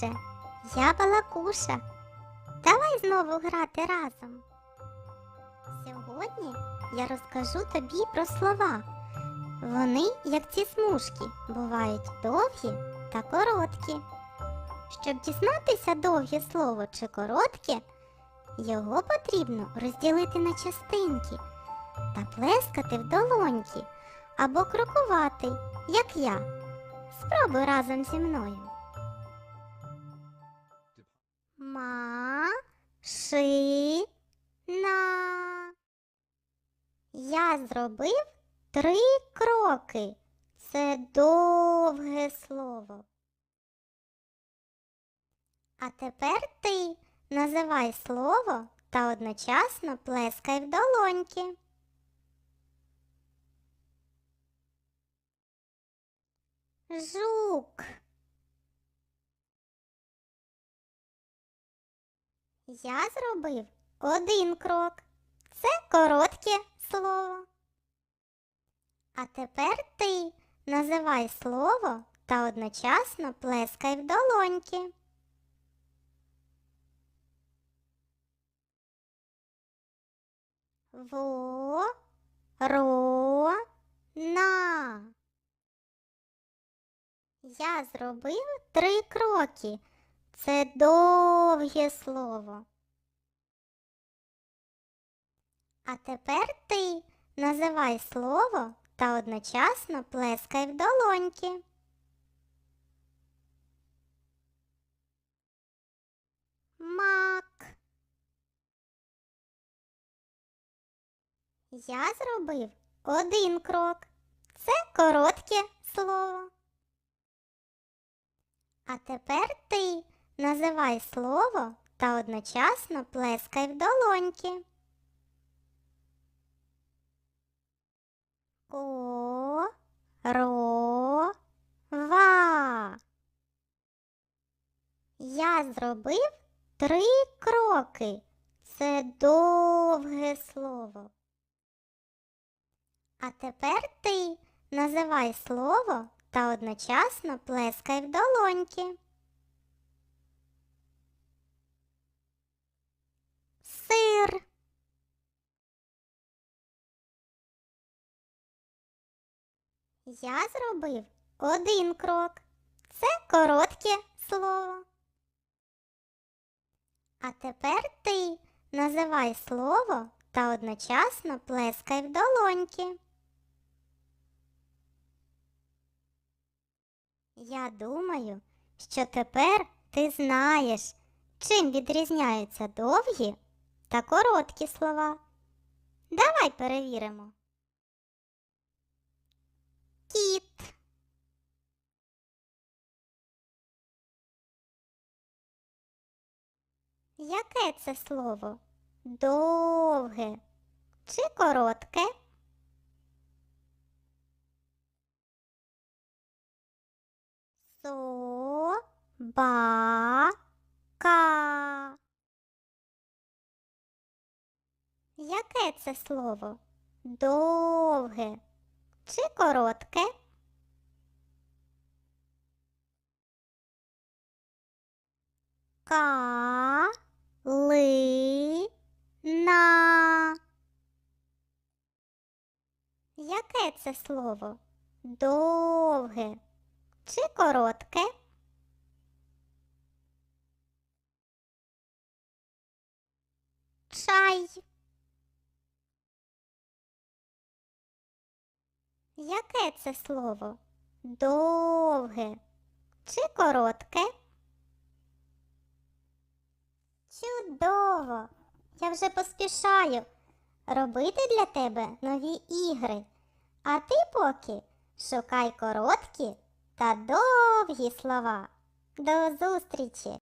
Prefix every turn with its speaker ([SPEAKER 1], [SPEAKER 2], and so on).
[SPEAKER 1] друже, я балакуша. Давай знову грати разом. Сьогодні я розкажу тобі про слова. Вони, як ці смужки, бувають довгі та короткі. Щоб дізнатися довге слово чи коротке, його потрібно розділити на частинки та плескати в долоньки або крокувати, як я. Спробуй разом зі мною. Машина. Я зробив три кроки. Це довге слово. А тепер ти називай слово та одночасно плескай в долоньки. Жук. Я зробив один крок. Це коротке слово. А тепер ти називай слово та одночасно плескай в долоньки. Во ро на. Я зробив три кроки. Це довге слово. А тепер ти називай слово та одночасно плескай в долоньки. Мак. Я зробив один крок. Це коротке слово. А тепер ти називай слово та одночасно плескай в долоньки. Ко ро ва. Я зробив три кроки. Це довге слово. А тепер ти називай слово та одночасно плескай в долоньки. Я зробив один крок. Це коротке слово. А тепер ти називай слово та одночасно плескай в долоньки. Я думаю, що тепер ти знаєш, чим відрізняються довгі та короткі слова. Давай перевіримо. Яке це слово? Довге чи коротке? Собака. Яке це слово? Довге чи коротке? Калина. Яке це слово? Довге чи коротке? Чай. Яке це слово? Довге чи коротке? Чудово! Я вже поспішаю робити для тебе нові ігри. А ти поки шукай короткі та довгі слова. До зустрічі!